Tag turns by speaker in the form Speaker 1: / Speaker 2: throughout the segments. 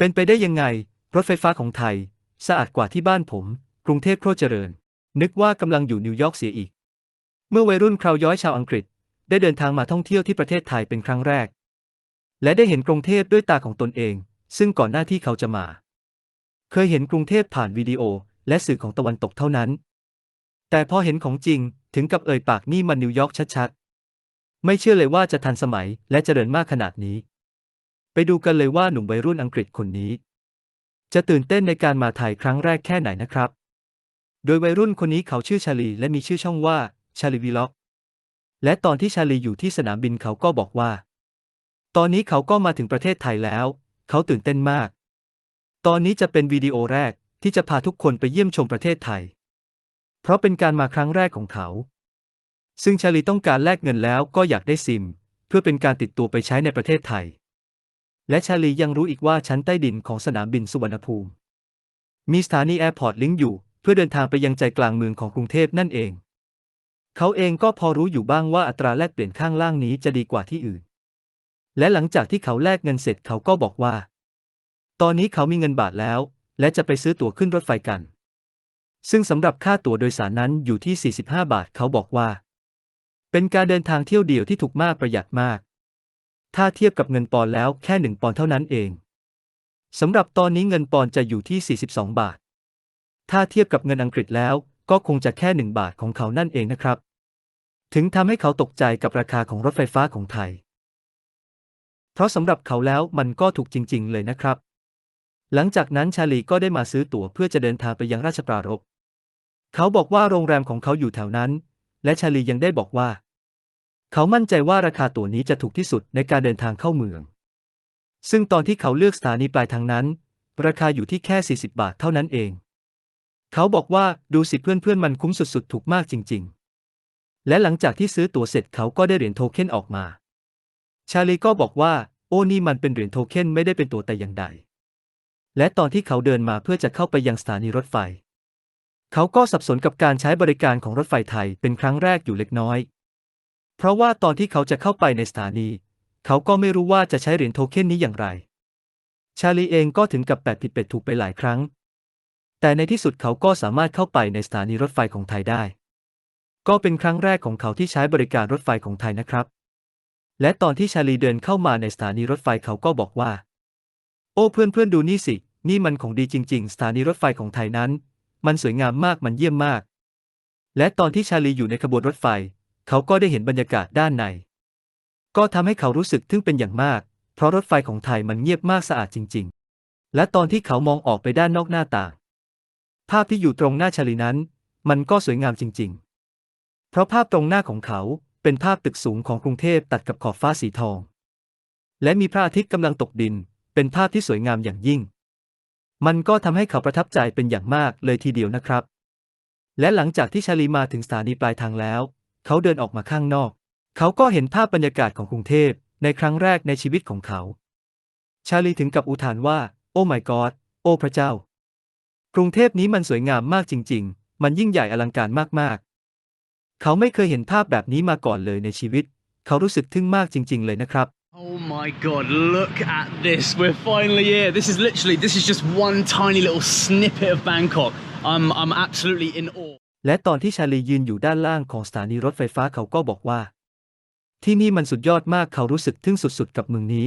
Speaker 1: เป็นไปได้ยังไง รถไฟฟ้าของไทย สะอาดกว่าที่บ้านผม กรุงเทพโคตรเจริญ นึกว่ากำลังอยู่นิวยอร์กเสียอีก เมื่อวัยรุ่นคราวย้อยชาวอังกฤษ ได้เดินทางมาท่องเที่ยวที่ประเทศไทยเป็นครั้งแรก และได้เห็นกรุงเทพด้วยตาของตนเอง ซึ่งก่อนหน้าที่เขาจะมา เคยเห็นกรุงเทพผ่านวิดีโอ และสื่อของตะวันตกเท่านั้น แต่พอเห็นของจริงถึงกับเอ่ยปากนี่มันนิวยอร์กชัดๆ ไม่เชื่อเลยว่าจะทันสมัยและเจริญมากขนาดนี้ ไปดูกันเลยว่าหนุ่มวัยรุ่นอังกฤษคนนี้ จะตื่นเต้นในการมาไทยครั้งแรกแค่ไหนนะครับ โดยวัยรุ่นคนนี้เขาชื่อชาลีและมีชื่อช่องว่าชาลีวีล็อก และตอนที่ชาลีอยู่ที่สนามบินเขาก็บอกว่า ตอนนี้เขาก็มาถึงประเทศไทยแล้ว เขาตื่นเต้นมาก ตอนนี้จะเป็นวิดีโอแรกที่จะพาทุกคนไปเยี่ยมชมประเทศไทย เพราะเป็นการมาครั้งแรกของเขา ซึ่งชาลีต้องการแลกเงินแล้วก็อยากได้ซิม เพื่อเป็นการติดตัวไปใช้ในประเทศไทย และชาลียังรู้อีกว่าชั้นใต้ดินของสนามบินสุวรรณภูมิ มีสถานีแอร์พอร์ตลิงก์อยู่ เพื่อเดินทางไปยังใจกลางเมืองของกรุงเทพนั่นเอง เขาเองก็พอรู้อยู่บ้างว่าอัตราแลกเปลี่ยนข้างล่างนี้จะดีกว่าที่อื่น และหลังจากที่เขาแลกเงินเสร็จเขาก็บอกว่า ตอนนี้เขามีเงินบาทแล้ว และจะไปซื้อตั๋วขึ้นรถไฟกัน ซึ่งสำหรับค่าตั๋วโดยสารนั้นอยู่ที่ 45 บาท เขาบอกว่า เป็นการเดินทางเที่ยวเดียวที่ถูกมากประหยัดมาก ถ้าเทียบกับเงินปอนด์แล้วแค่หนึ่งปอนด์เท่านั้นเอง สำหรับตอนนี้เงินปอนด์จะอยู่ที่ 42 บาท ถ้าเทียบกับเงินอังกฤษแล้วก็คงจะแค่หนึ่งบาทของเขานั่นเองนะครับ ถึงทำให้เขาตกใจกับราคาของรถไฟฟ้าของไทย เพราะสำหรับเขาแล้วมันก็ถูกจริง ๆ เลยนะครับ หลังจากนั้นชาลีก็ได้มาซื้อตั๋วเพื่อจะเดินทางไปยังราชปรารภเขาบอกว่าโรงแรมของเขาอยู่แถวนั้น และชาลียังได้บอกว่า เขามั่นใจว่าราคาตั๋วนี้จะถูกที่สุดในการเดินทางเข้าเมือง ซึ่งตอนที่เขาเลือกสถานีปลายทางนั้น ราคาอยู่ที่แค่ 40 บาทเท่านั้นเอง เขาบอกว่าดูสิเพื่อนๆมันคุ้มสุดๆ ถูกมากจริง ๆ และหลังจากที่ซื้อตั๋วเสร็จเขาก็ได้เหรียญโทเค็นออกมา ชาลีก็บอกว่า โอ้นี่มันเป็นเหรียญโทเค็นไม่ได้เป็นตัวแต่อย่างใด และตอนที่เขาเดินมาเพื่อจะเข้าไปยังสถานีรถไฟ เขาก็สับสนกับการใช้บริการของรถไฟไทยเป็นครั้งแรกอยู่เล็กน้อย เพราะว่าตอนที่เขาจะเข้าไปในสถานี เขาก็ไม่รู้ว่าจะใช้เหรียญโทเค็นนี้อย่างไร ชาลีเองก็ถึงกับแปดผิดเป็ดถูกไปหลายครั้ง แต่ในที่สุดเขาก็สามารถเข้าไปในสถานีรถไฟของไทยได้ ก็เป็นครั้งแรกของเขาที่ใช้บริการรถไฟของไทยนะครับ และตอนที่ชาลีเดินเข้ามาในสถานีรถไฟเขาก็บอกว่า โอ้เพื่อนเพื่อนๆดูนี่สิ นี่มันของดีจริง ๆ สถานีรถไฟของไทยนั้น มันสวยงามมากมันเยี่ยมมาก และตอนที่ชาลีอยู่ในขบวนรถไฟ เขาก็ได้เห็นบรรยากาศด้านใน ก็ทำให้เขารู้สึกทึ่งเป็นอย่างมาก เพราะรถไฟของไทยมันเงียบมากสะอาดจริง ๆ และตอนที่เขามองออกไปด้านนอกหน้าต่าง ภาพที่อยู่ตรงหน้าชาลีนั้น มันก็สวยงามจริง ๆ เพราะภาพตรงหน้าของเขาเป็นภาพตึกสูงของกรุงเทพตัดกับขอบฟ้าสีทอง และมีพระอาทิตย์กำลังตกดิน เป็นภาพที่สวยงามอย่างยิ่ง มันก็ทำให้เขาประทับใจเป็นอย่างมากเลยทีเดียวนะครับ และหลังจากที่ชาลีมาถึงสถานีปลายทางแล้ว เขาเดินออกมาข้างนอก เขาก็เห็นภาพบรรยากาศของกรุงเทพในครั้งแรกในชีวิตของเขา ชาลีถึงกับอุทานว่า โอ้ my god โอ้พระเจ้า กรุงเทพนี้มันสวยงามมากจริง ๆ มันยิ่งใหญ่อลังการมากๆ เขาไม่เคยเห็นภาพแบบนี้มาก่อนเลยในชีวิต เขารู้สึกทึ่งมากจริง ๆ เลยนะครับ
Speaker 2: Oh my god, look at this. We're finally here. This is literally this is just one tiny little snippet of Bangkok. I'm I'm absolutely in awe.
Speaker 1: และตอนที่ชาลียืนอยู่ด้านล่างของสถานีรถไฟฟ้าเขาก็บอกว่า ที่นี่มันสุดยอดมากเขารู้สึกทึ่งสุดๆ กับเมืองนี้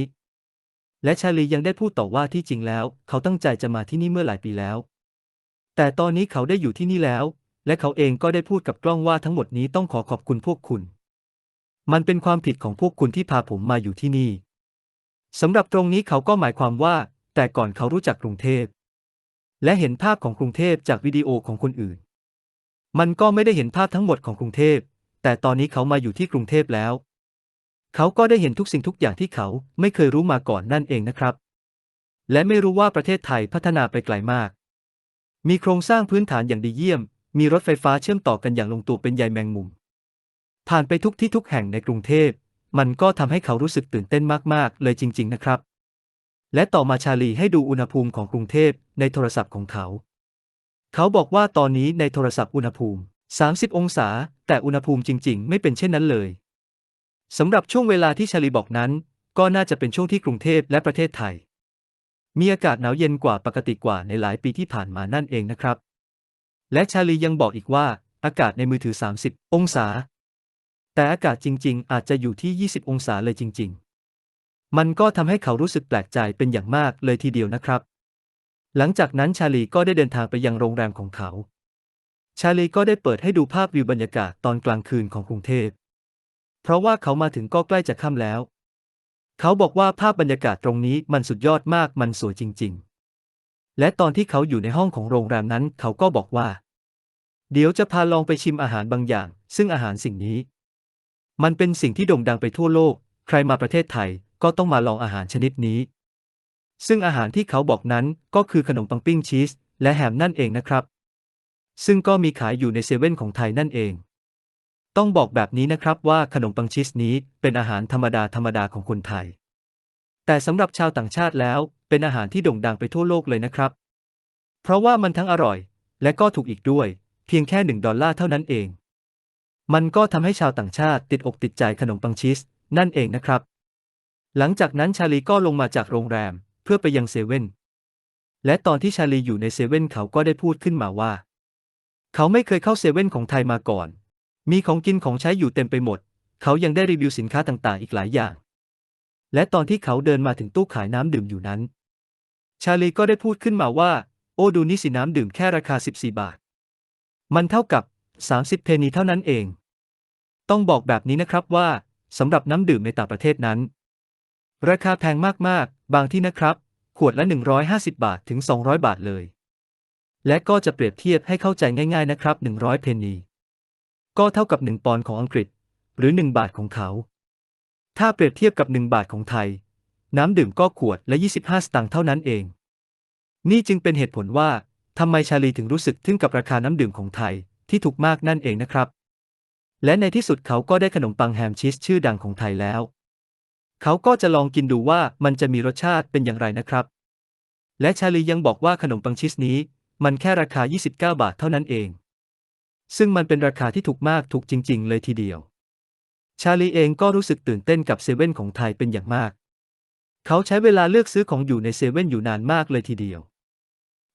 Speaker 1: และชาลียังได้พูดต่อว่าที่จริงแล้ว เขาตั้งใจจะมาที่นี่เมื่อหลายปีแล้ว แต่ตอนนี้เขาได้อยู่ที่นี่แล้ว และเขาเองก็ได้พูดกับกล้องว่าทั้งหมดนี้ต้องขอขอบคุณพวกคุณ มันเป็นความผิดของพวกคุณที่พาผมมาอยู่ที่นี่สำหรับตรงนี้เขาก็หมายความว่า แต่ก่อนเขารู้จักกรุงเทพและเห็นภาพของกรุงเทพจากวิดีโอของคนอื่น มันก็ไม่ได้เห็นภาพทั้งหมดของกรุงเทพ แต่ตอนนี้เขามาอยู่ที่กรุงเทพแล้ว เขาก็ได้เห็นทุกสิ่งทุกอย่างที่เขาไม่เคยรู้มาก่อนนั่นเองนะครับ และไม่รู้ว่าประเทศไทยพัฒนาไปไกลมาก มีโครงสร้างพื้นฐานอย่างดีเยี่ยม มีรถไฟฟ้าเชื่อมต่อกันอย่างลงตัวเป็นใยแมงมุม ผ่านไปทุกที่ทุกแห่งในกรุงเทพ มันก็ทำให้เขารู้สึกตื่นเต้นมากๆ เลยจริง ๆ นะครับ และต่อมาชาลีให้ดูอุณหภูมิของกรุงเทพในโทรศัพท์ของเขา เขาบอกว่าตอนนี้ในโทรศัพท์อุณหภูมิ 30 องศา แต่อุณหภูมิจริง ๆ ไม่เป็นเช่นนั้นเลยสำหรับช่วงเวลาที่ชาลีบอกนั้น ก็น่าจะเป็นช่วงที่กรุงเทพและประเทศไทย มีอากาศหนาวเย็นกว่าปกติกว่าในหลายปีที่ผ่านมานั่นเองนะครับ และชาลียังบอกอีกว่า อากาศในมือถือ 30 องศา แต่อากาศจริง ๆ อาจจะอยู่ที่ 20 องศาเลยจริง ๆ มันก็ทำให้เขารู้สึกแปลกใจเป็นอย่างมากเลยทีเดียวนะครับ หลังจากนั้นชาลีก็ได้เดินทางไปยังโรงแรมของเขา ชาลีก็ได้เปิดให้ดูภาพวิวบรรยากาศตอนกลางคืนของกรุงเทพ เพราะว่าเขามาถึงก็ใกล้จะค่ำแล้ว เขาบอกว่าภาพบรรยากาศตรงนี้มันสุดยอดมากมันสวยจริง ๆ และตอนที่เขาอยู่ในห้องของโรงแรมนั้นเขาก็บอกว่า เดี๋ยวจะพาลองไปชิมอาหารบางอย่าง ซึ่งอาหารสิ่งนี้ มันเป็นสิ่งที่โด่งดังไปทั่วโลก ใครมาประเทศไทยก็ต้องมาลองอาหารชนิดนี้ ซึ่งอาหารที่เขาบอกนั้นก็คือขนมปังปิ้งชีส และแฮมนั่นเองนะครับ ซึ่งก็มีขายอยู่ในเซเว่นของไทยนั่นเอง ต้องบอกแบบนี้นะครับว่าขนมปังชีสนี้เป็นอาหารธรรมดาธรรมดาของคนไทย แต่สำหรับชาวต่างชาติแล้วเป็นอาหารที่โด่งดังไปทั่วโลกเลยนะครับ เพราะว่ามันทั้งอร่อย และก็ถูกอีกด้วย เพียงแค่หนึ่งดอลลาร์เท่านั้นเอง มันก็ทำให้ชาวต่างชาติติดอกติดใจขนมปังชีสนั่นเองนะครับ หลังจากนั้นชาลีก็ลงมาจากโรงแรม เพื่อไปยังเซเว่น และตอนที่ชาลีอยู่ในเซเว่นเขาก็ได้พูดขึ้นมาว่า เขาไม่เคยเข้าเซเว่นของไทยมาก่อน มีของกินของใช้อยู่เต็มไปหมด เขายังได้รีวิวสินค้าต่างๆ อีกหลายอย่าง และตอนที่เขาเดินมาถึงตู้ขายน้ำดื่มอยู่นั้น ชาลีก็ได้พูดขึ้นมาว่า โอ้ดูนี่สิน้ำดื่มแค่ราคา 14 บาท มันเท่ากับ 30 เพนนีเท่านั้นเอง ต้องบอกแบบนี้นะครับว่าสำหรับน้ำดื่มในต่างประเทศนั้น ราคาแพงมากๆ บางที่นะครับ ขวดละ 150 บาทถึง 200 บาทเลย และก็จะเปรียบเทียบให้เข้าใจง่ายๆนะครับ 100 เพนนี ก็เท่ากับ 1 ปอนด์ของอังกฤษ หรือ 1 บาทของเขา ถ้าเปรียบเทียบกับ 1 บาทของไทย น้ำดื่มก็ขวดละ 25 สตางค์เท่านั้นเอง นี่จึงเป็นเหตุผลว่าทำไมชาลีถึงรู้สึกทึ่งกับราคาน้ำดื่มของไทยที่ถูกมากนั่นเองนะครับ และในที่สุดเขาก็ได้ขนมปังแฮมชีสชื่อดังของไทยแล้ว เขาก็จะลองกินดูว่ามันจะมีรสชาติเป็นอย่างไรนะครับ และชาลียังบอกว่าขนมปังชีสนี้ มันแค่ราคา 29 บาทเท่านั้นเอง ซึ่งมันเป็นราคาที่ถูกมากถูกจริง ๆ เลยทีเดียว ชาลีเองก็รู้สึกตื่นเต้นกับเซเว่นของไทยเป็นอย่างมาก เขาใช้เวลาเลือกซื้อของอยู่ในเซเว่นอยู่นานมากเลยทีเดียว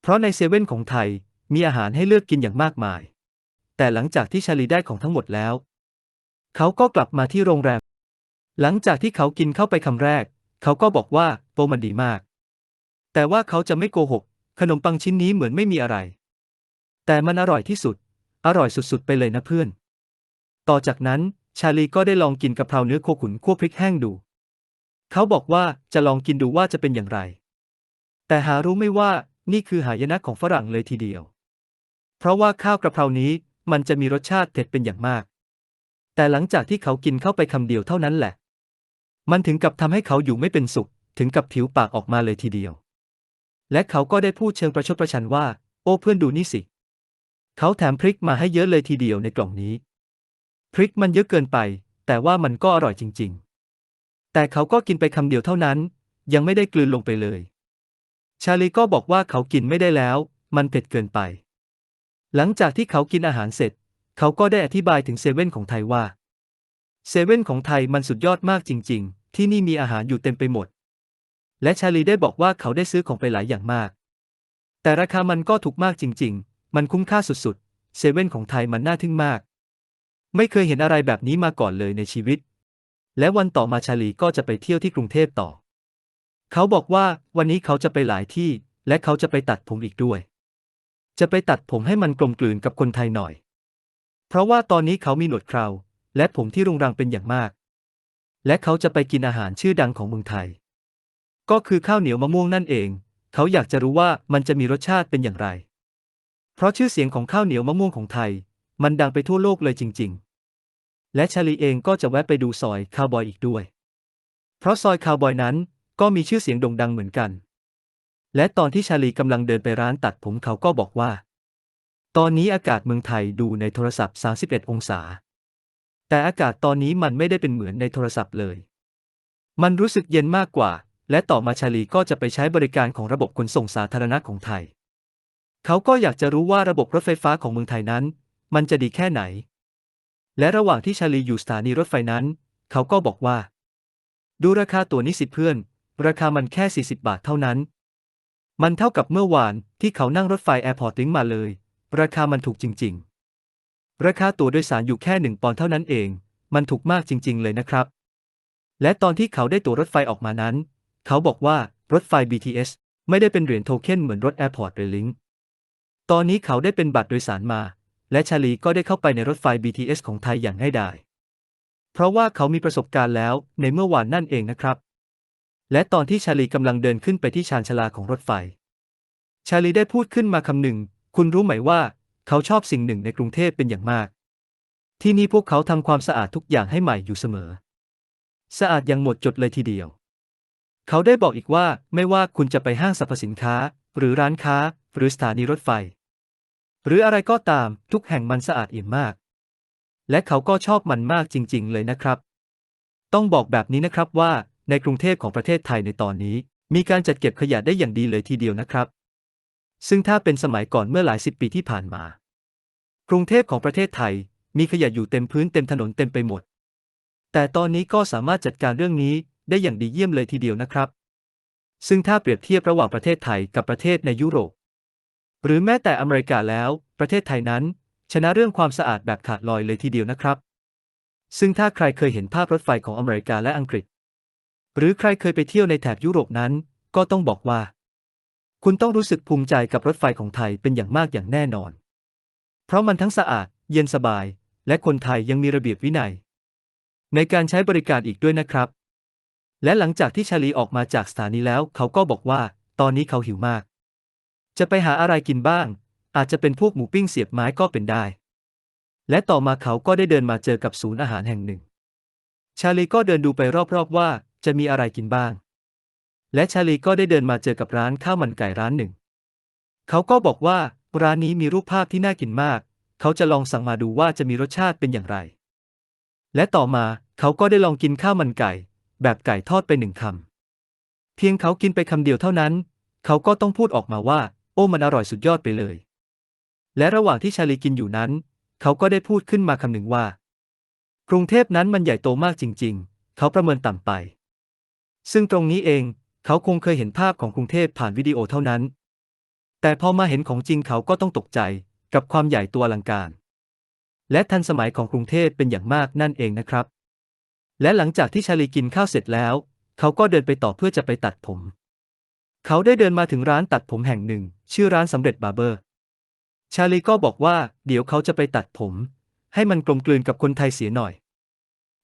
Speaker 1: เพราะในเซเว่นของไทยมีอาหารให้เลือกกินอย่างมากมาย แต่หลังจากที่ชาลีได้ของทั้งหมดแล้ว เขาก็กลับมาที่โรงแรม หลังจากที่เขากินเข้าไปคำแรก เขาก็บอกว่าโปมันดีมาก แต่ว่าเขาจะไม่โกหก ขนมปังชิ้นนี้เหมือนไม่มีอะไร แต่มันอร่อยที่สุด อร่อยสุดๆ ไปเลยนะเพื่อน ต่อจากนั้นชาลีก็ได้ลองกินกะเพราเนื้อโคขุนคั่วพริกแห้งดู เขาบอกว่าจะลองกินดูว่าจะเป็นอย่างไร แต่หารู้ไม่ว่านี่คือหายนะของฝรั่งเลยทีเดียว เพราะว่าข้าวกระเพรานี้มันจะมีรสชาติเผ็ดเป็นอย่างมาก แต่หลังจากที่เขากินเข้าไปคำเดียวเท่านั้นแหละ มันถึงกับทำให้เขาอยู่ไม่เป็นสุข ถึงกับผิวปากออกมาเลยทีเดียว และเขาก็ได้พูดเชิงประชดประชันว่า โอ้เพื่อนดูนี่สิ เขาแถมพริกมาให้เยอะเลยทีเดียวในกล่องนี้ พริกมันเยอะเกินไป แต่ว่ามันก็อร่อยจริง ๆ แต่เขาก็กินไปคำเดียวเท่านั้น ยังไม่ได้กลืนลงไปเลย ชาลีก็บอกว่าเขากินไม่ได้แล้ว มันเผ็ดเกินไป หลังจากที่เขากินอาหารเสร็จ เขาก็ได้อธิบายถึงเซเว่นของไทยว่าเซเว่นของไทยมันสุดยอดมากจริง ๆ ที่นี่มีอาหารอยู่เต็มไปหมด และชาลีได้บอกว่าเขาได้ซื้อของไปหลายอย่างมาก แต่ราคามันก็ถูกมากจริง ๆ มันคุ้มค่าสุดๆ เซเว่นของไทยมันน่าทึ่งมาก ไม่เคยเห็นอะไรแบบนี้มาก่อนเลยในชีวิต และวันต่อมาชาลีก็จะไปเที่ยวที่กรุงเทพต่อ เขาบอกว่าวันนี้เขาจะไปหลายที่ และเขาจะไปตัดผมอีกด้วย จะไปตัดผมให้มันกลมกลืนกับคนไทยหน่อย เพราะว่าตอนนี้เขามีหนวดเคราและผมที่รุงรังเป็นอย่างมาก และเขาจะไปกินอาหารชื่อดังของเมืองไทย ก็คือข้าวเหนียวมะม่วงนั่นเอง เขาอยากจะรู้ว่ามันจะมีรสชาติเป็นอย่างไร เพราะชื่อเสียงของข้าวเหนียวมะม่วงของไทย มันดังไปทั่วโลกเลยจริง ๆ และชาลีเองก็จะแวะไปดูซอยคาวบอยอีกด้วย เพราะซอยคาวบอยนั้นก็มีชื่อเสียงโด่งดังเหมือนกัน และตอนที่ชาลีกำลังเดินไปร้านตัดผมเขาก็บอกว่า ตอนนี้อากาศเมืองไทยดูในโทรศัพท์ 31 องศา แต่อากาศตอนนี้มันไม่ได้เป็นเหมือนในโทรศัพท์เลย มันรู้สึกเย็นมากกว่า และต่อมาชาลีก็จะไปใช้บริการของระบบขนส่งสาธารณะของไทย เขาก็อยากจะรู้ว่าระบบรถไฟฟ้าของเมืองไทยนั้น มันจะดีแค่ไหน และระหว่างที่ชาลีอยู่สถานีรถไฟนั้น เขาก็บอกว่า ดูราคาตั๋วนี้สิเพื่อน ราคามันแค่ 40 บาทเท่านั้น มันเท่ากับเมื่อวานที่เขานั่งรถไฟแอร์พอร์ตลิงมาเลย ราคามันถูกจริง ๆ ราคาตั๋วโดยสารอยู่แค่หนึ่งปอนด์เท่านั้นเอง มันถูกมากจริง ๆ เลยนะครับ และตอนที่เขาได้ตั๋วรถไฟออกมานั้น เขาบอกว่ารถไฟ BTS ไม่ได้เป็นเหรียญโทเค็นเหมือนรถแอร์พอร์ตหรือลิงตอนนี้เขาได้เป็นบัตรโดยสารมา และชาลีก็ได้เข้าไปในรถไฟ BTS ของไทยอย่างง่ายดาย เพราะว่าเขามีประสบการณ์แล้วในเมื่อวานนั่นเองนะครับ และตอนที่ชาลีกำลังเดินขึ้นไปที่ชานชาลาของรถไฟ ชาลีได้พูดขึ้นมาคำหนึ่ง คุณรู้ไหมว่า เขาชอบสิ่งหนึ่งในกรุงเทพเป็นอย่างมาก ที่นี่พวกเขาทำความสะอาดทุกอย่างให้ใหม่อยู่เสมอ สะอาดอย่างหมดจดเลยทีเดียว เขาได้บอกอีกว่าไม่ว่าคุณจะไปห้างสรรพสินค้า หรือร้านค้า หรือสถานีรถไฟ หรืออะไรก็ตามทุกแห่งมันสะอาดเอี่ยมมาก และเขาก็ชอบมันมากจริง ๆ เลยนะครับ ต้องบอกแบบนี้นะครับว่าในกรุงเทพของประเทศไทยในตอนนี้ มีการจัดเก็บขยะได้อย่างดีเลยทีเดียวนะครับ ซึ่งถ้าเป็นสมัยก่อนเมื่อหลายสิบปีที่ผ่านมา กรุงเทพของประเทศไทยมีขยะอยู่เต็มพื้นเต็มถนนเต็มไปหมด แต่ตอนนี้ก็สามารถจัดการเรื่องนี้ได้อย่างดีเยี่ยมเลยทีเดียวนะครับ ซึ่งถ้าเปรียบเทียบระหว่างประเทศไทยกับประเทศในยุโรป หรือแม้แต่อเมริกาแล้ว ประเทศไทยนั้น ชนะเรื่องความสะอาดแบบขาดลอยเลยทีเดียวนะครับ ซึ่งถ้าใครเคยเห็นภาพรถไฟของอเมริกาและอังกฤษ หรือใครเคยไปเที่ยวในแถบยุโรปนั้น ก็ต้องบอกว่า คุณต้องรู้สึกภูมิใจกับรถไฟของไทยเป็นอย่างมากอย่างแน่นอน เพราะมันทั้งสะอาด เย็นสบาย และคนไทยยังมีระเบียบวินัย ในการใช้บริการอีกด้วยนะครับ และหลังจากที่ชาลีออกมาจากสถานีแล้วเขาก็บอกว่า ตอนนี้เขาหิวมาก จะไปหาอะไรกินบ้าง อาจจะเป็นพวกหมูปิ้งเสียบไม้ก็เป็นได้ และต่อมาเขาก็ได้เดินมาเจอกับศูนย์อาหารแห่งหนึ่ง ชาลีก็เดินดูไปรอบๆว่าจะมีอะไรกินบ้าง และชาลีก็ได้เดินมาเจอกับร้านข้าวมันไก่ร้านหนึ่ง เขาก็บอกว่าร้านนี้มีรูปภาพที่น่ากินมาก เขาจะลองสั่งมาดูว่าจะมีรสชาติเป็นอย่างไร และต่อมาเขาก็ได้ลองกินข้าวมันไก่ แบบไก่ทอดไปหนึ่งคำ เพียงเขากินไปคำเดียวเท่านั้น เขาก็ต้องพูดออกมาว่า โอ้มันอร่อยสุดยอดไปเลย และระหว่างที่ชาลีกินอยู่นั้น เขาก็ได้พูดขึ้นมาคำหนึ่งว่า กรุงเทพนั้นมันใหญ่โตมากจริง ๆ เขาประเมินต่ำไป ซึ่งตรงนี้เอง เขาคงเคยเห็นภาพของกรุงเทพผ่านวิดีโอเท่านั้น แต่พอมาเห็นของจริงเขาก็ต้องตกใจกับความใหญ่ตัวอลังการ และทันสมัยของกรุงเทพเป็นอย่างมากนั่นเองนะครับ และหลังจากที่ชาลีกินข้าวเสร็จแล้ว เขาก็เดินไปต่อเพื่อจะไปตัดผม เขาได้เดินมาถึงร้านตัดผมแห่งหนึ่ง ชื่อร้านสำเร็จบาร์เบอร์ ชาลีก็บอกว่าเดี๋ยวเขาจะไปตัดผม ให้มันกลมกลืนกับคนไทยเสียหน่อย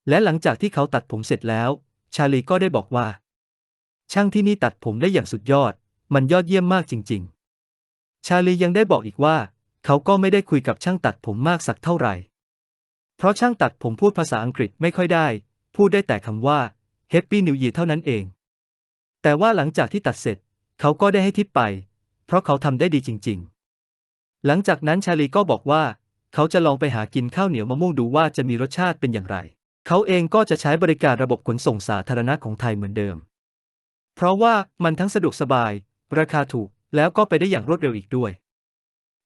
Speaker 1: และหลังจากที่เขาตัดผมเสร็จแล้ว ชาลีก็ได้บอกว่า ช่างที่นี่ตัดผมได้อย่างสุดยอด มันยอดเยี่ยมมากจริง ๆ ชาลียังได้บอกอีกว่า เขาก็ไม่ได้คุยกับช่างตัดผมมากสักเท่าไหร่ เพราะช่างตัดผมพูดภาษาอังกฤษไม่ค่อยได้ พูดได้แต่คำว่า Happy New Year เท่านั้นเอง แต่ว่าหลังจากที่ตัดเสร็จ เขาก็ได้ให้ทิปไป เพราะเขาทำได้ดีจริง ๆ หลังจากนั้นชาลีก็บอกว่า เขาจะลองไปหากินข้าวเหนียวมะม่วงดูว่าจะมีรสชาติเป็นอย่างไร เขาเองก็จะใช้บริการระบบขนส่งสาธารณะของไทยเหมือนเดิม เพราะว่ามันทั้งสะดวกสบาย ราคาถูก แล้วก็ไปได้อย่างรวดเร็วอีกด้วย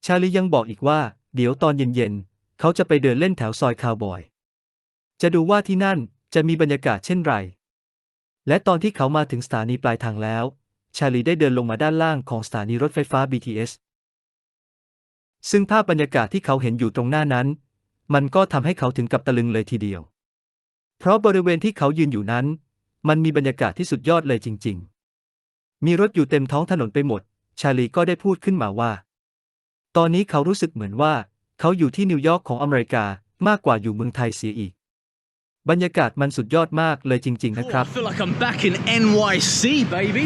Speaker 1: ชาลียังบอกอีกว่า เดี๋ยวตอนเย็นๆ เขาจะไปเดินเล่นแถวซอยคาวบอย จะดูว่าที่นั่นจะมีบรรยากาศเช่นไร และตอนที่เขามาถึงสถานีปลายทางแล้ว ชาลีได้เดินลงมาด้านล่างของสถานีรถไฟฟ้า BTS ซึ่งภาพบรรยากาศที่เขาเห็นอยู่ตรงหน้านั้น มันก็ทำให้เขาถึงกับตะลึงเลยทีเดียว เพราะบริเวณที่เขายืนอยู่นั้น มันมีบรรยากาศที่สุดยอดเลยจริง ๆ มีรถอยู่เต็มท้องถนนไปหมด ชาลีก็ได้พูดขึ้นมาว่า ตอนนี้เขารู้สึกเหมือนว่า เขาอยู่ที่นิวยอร์กของอเมริกามากกว่าอยู่เมืองไทยเสียอีก บรรยากาศมันสุดยอดมากเลยจริง ๆ นะครับ
Speaker 2: I feel like I'm back in NYC, baby.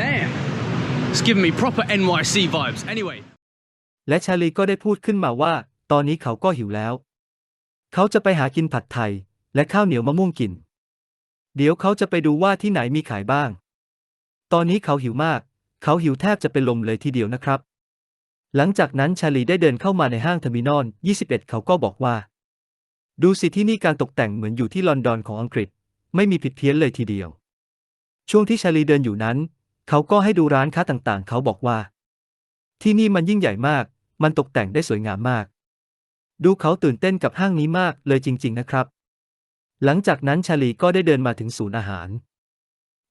Speaker 2: Damn. It's giving me proper NYC vibes. Anyway.
Speaker 1: และชาลีก็ได้พูดขึ้นมาว่า ตอนนี้เขาก็หิวแล้ว เขาจะไปหากินผัดไทย และข้าวเหนียวมะม่วงกิน เดี๋ยวเขาจะไปดูว่าที่ไหนมีขายบ้าง ตอนนี้เขาหิวมาก เขาหิวแทบจะเป็นลมเลยทีเดียวนะครับ หลังจากนั้นชาลีได้เดินเข้ามาในห้างเทอร์มินอล 21 เขาก็บอกว่า ดูสิที่นี่การตกแต่งเหมือนอยู่ที่ลอนดอนของอังกฤษ ไม่มีผิดเพี้ยนเลยทีเดียว ช่วงที่ชาลีเดินอยู่นั้น เขาก็ให้ดูร้านค้าต่างๆ เขาบอกว่า ที่นี่มันยิ่งใหญ่มาก มันตกแต่งได้สวยงามมาก ดูเขาตื่นเต้นกับห้างนี้มากเลยจริง ๆ นะครับ หลังจากนั้นชาลีก็ได้เดินมาถึงศูนย์อาหาร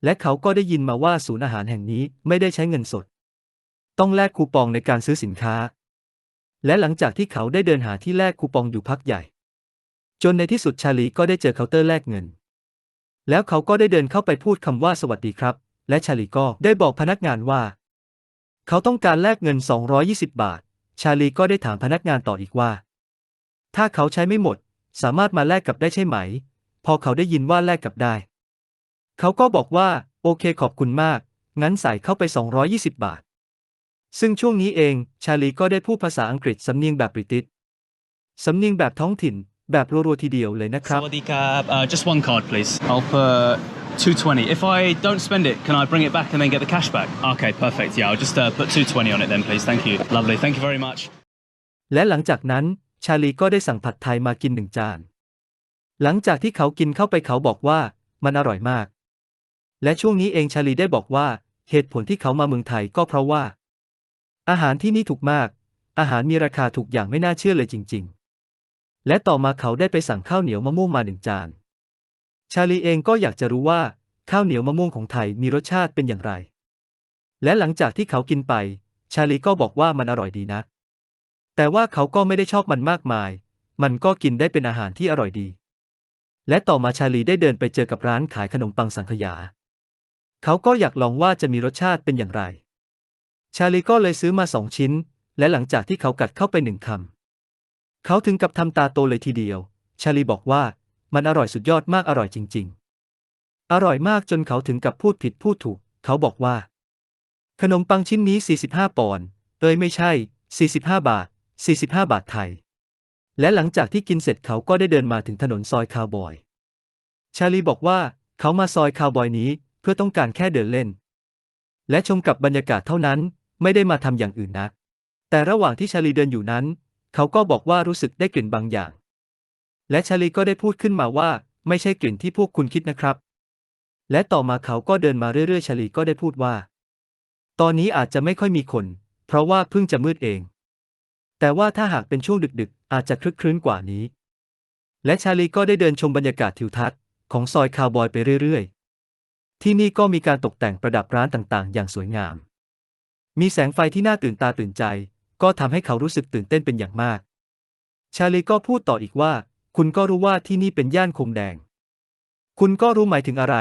Speaker 1: และเขาก็ได้ยินมาว่าศูนย์อาหารแห่งนี้ไม่ได้ใช้เงินสด ต้องแลกคูปองในการซื้อสินค้า และหลังจากที่เขาได้เดินหาที่แลกคูปองอยู่พักใหญ่ จนในที่สุดชาลีก็ได้เจอเคาน์เตอร์แลกเงิน แล้วเขาก็ได้เดินเข้าไปพูดคำว่าสวัสดีครับ และชาลีก็ได้บอกพนักงานว่า เขาต้องการแลกเงิน 220 บาท ชาลีก็ได้ถามพนักงานต่ออีกว่า ถ้าเขาใช้ไม่หมด สามารถมาแลกกับได้ใช่ไหม พอเขาได้ยินว่าแลกกับได้ เขาก็บอกว่า โอเคขอบคุณมาก งั้นใส่เข้าไป 220 บาท ซึ่งช่วงนี้เอง ชาลีก็ได้พูดภาษาอังกฤษสำเนียงแบบบริติชสำเนียงแบบท้องถิ่น แบบรัวๆทีเดียวเลยนะครับ
Speaker 2: Sawadee Krab. Uh, just one card, please. I'll put 220. If I don't spend it, can I bring it back and then get the cash back? Okay, perfect. Yeah, I'll just uh, put 220 on it then, please. Thank you. Lovely. Thank you very much.
Speaker 1: และหลังจากนั้นชาลีก็ได้สั่งผัดไทยมากินหนึ่งจาน หลังจากที่เขากินเข้าไปเขาบอกว่ามันอร่อยมาก และช่วงนี้เองชาลีได้บอกว่า เหตุผลที่เขามาเมืองไทยก็เพราะว่า อาหารที่นี่ถูกมาก อาหารมีราคาถูกอย่างไม่น่าเชื่อเลยจริง ๆ และต่อมาเขาได้ไปสั่งข้าวเหนียวมะม่วงมาหนึ่งจาน ชาลีเองก็อยากจะรู้ว่า ข้าวเหนียวมะม่วงของไทยมีรสชาติเป็นอย่างไร และหลังจากที่เขากินไป ชาลีก็บอกว่ามันอร่อยดีนะ แต่ว่าเขาก็ไม่ได้ชอบมันมากมาย มันก็กินได้เป็นอาหารที่อร่อยดี และต่อมาชาลีได้เดินไปเจอกับร้านขายขนมปังสังขยา เขาก็อยากลองว่าจะมีรสชาติเป็นอย่างไร ชาลีก็เลยซื้อมาสองชิ้น และหลังจากที่เขากัดเข้าไปหนึ่งคำ เขาถึงกับทำตาโตเลยทีเดียว ชาลีบอกว่ามันอร่อยสุดยอดมากอร่อยจริง ๆ อร่อยมากจนเขาถึงกับพูดผิดพูดถูก เขาบอกว่า ขนมปังชิ้นนี้ 45 ปอนด์ เอ้ยไม่ใช่ 45 บาท 45 บาทไทย และหลังจากที่กินเสร็จเขาก็ได้เดินมาถึงถนนซอยคาวบอย ชาลีบอกว่าเขามาซอยคาวบอยนี้เพื่อต้องการแค่เดินเล่น และชมกับบรรยากาศเท่านั้นไม่ได้มาทำอย่างอื่นนักแต่ระหว่างที่ชาลีเดินอยู่นั้น เขาก็บอกว่ารู้สึกได้กลิ่นบางอย่าง และชาลีก็ได้พูดขึ้นมาว่า ไม่ใช่กลิ่นที่พวกคุณคิดนะครับ และต่อมาเขาก็เดินมาเรื่อยๆ ชาลีก็ได้พูดว่า ตอนนี้อาจจะไม่ค่อยมีคน เพราะว่าเพิ่งจะมืดเอง แต่ว่าถ้าหากเป็นช่วงดึกๆ อาจจะคลึกครื้นกว่านี้ และชาลีก็ได้เดินชมบรรยากาศทิวทัศน์ของซอยคาวบอยไปเรื่อยๆ ที่นี่ก็มีการตกแต่งประดับร้านต่างๆ อย่างสวยงาม มีแสงไฟที่น่าตื่นตาตื่นใจ ก็ทำให้เขารู้สึกตื่นเต้นเป็นอย่างมาก ชาลีก็พูดต่ออีกว่า คุณก็รู้ว่าที่นี่เป็นย่านคมแดง คุณก็รู้หมายถึงอะไร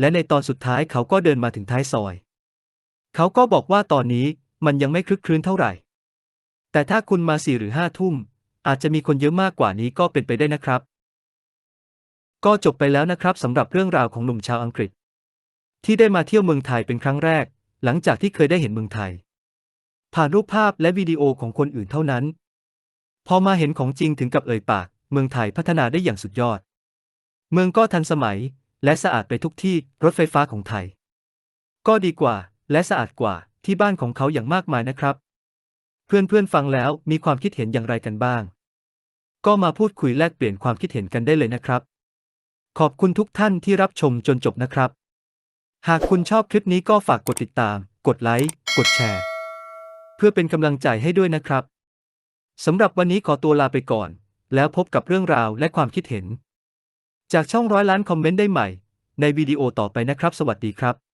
Speaker 1: และในตอนสุดท้ายเขาก็เดินมาถึงท้ายซอย เขาก็บอกว่าตอนนี้มันยังไม่คลึกครื้นเท่าไหร่ แต่ถ้าคุณมาสี่หรือห้าทุ่ม อาจจะมีคนเยอะมากกว่านี้ก็เป็นไปได้นะครับ ก็จบไปแล้วนะครับสำหรับเรื่องราวของหนุ่มชาวอังกฤษ ที่ได้มาเที่ยวเมืองไทยเป็นครั้งแรก หลังจากที่เคยได้เห็นเมืองไทย ผ่านรูปภาพและวิดีโอของคนอื่นเท่านั้น พอมาเห็นของจริงถึงกับเอ่ยปาก เมืองไทยพัฒนาได้อย่างสุดยอด เมืองก็ทันสมัย และสะอาดไปทุกที่รถไฟฟ้าของไทย ก็ดีกว่า และสะอาดกว่าที่บ้านของเขาอย่างมากมายนะครับ เพื่อนๆฟังแล้วมีความคิดเห็นอย่างไรกันบ้าง ก็มาพูดคุยแลกเปลี่ยนความคิดเห็นกันได้เลยนะครับ ขอบคุณทุกท่านที่รับชมจนจบนะครับ หากคุณชอบคลิปนี้ก็ฝากกดติดตาม กดไลค์ กดแชร์ เพื่อเป็นกำลังใจให้ด้วยนะครับสำหรับวันนี้ขอตัวลาไปก่อน แล้วพบกับเรื่องราวและความคิดเห็น จากช่องร้อยล้านคอมเมนต์ได้ใหม่ ในวิดีโอต่อไปนะครับ สวัสดีครับ